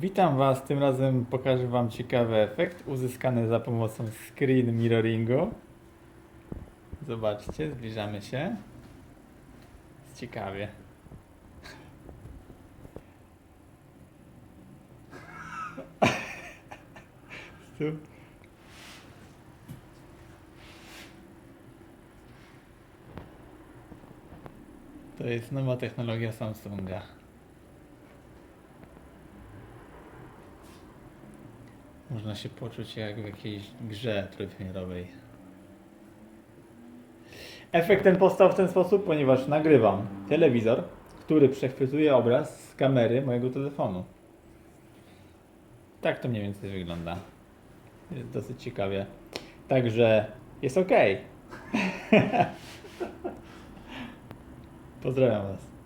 Witam Was, tym razem pokażę Wam ciekawy efekt uzyskany za pomocą screen mirroringu. Zobaczcie, zbliżamy się. Jest ciekawie. To jest nowa technologia Samsunga. Można się poczuć jak w jakiejś grze trójwymiarowej. Efekt ten powstał w ten sposób, ponieważ nagrywam telewizor, który przechwytuje obraz z kamery mojego telefonu. Tak to mniej więcej wygląda. Jest dosyć ciekawie. Także jest ok. Pozdrawiam Was.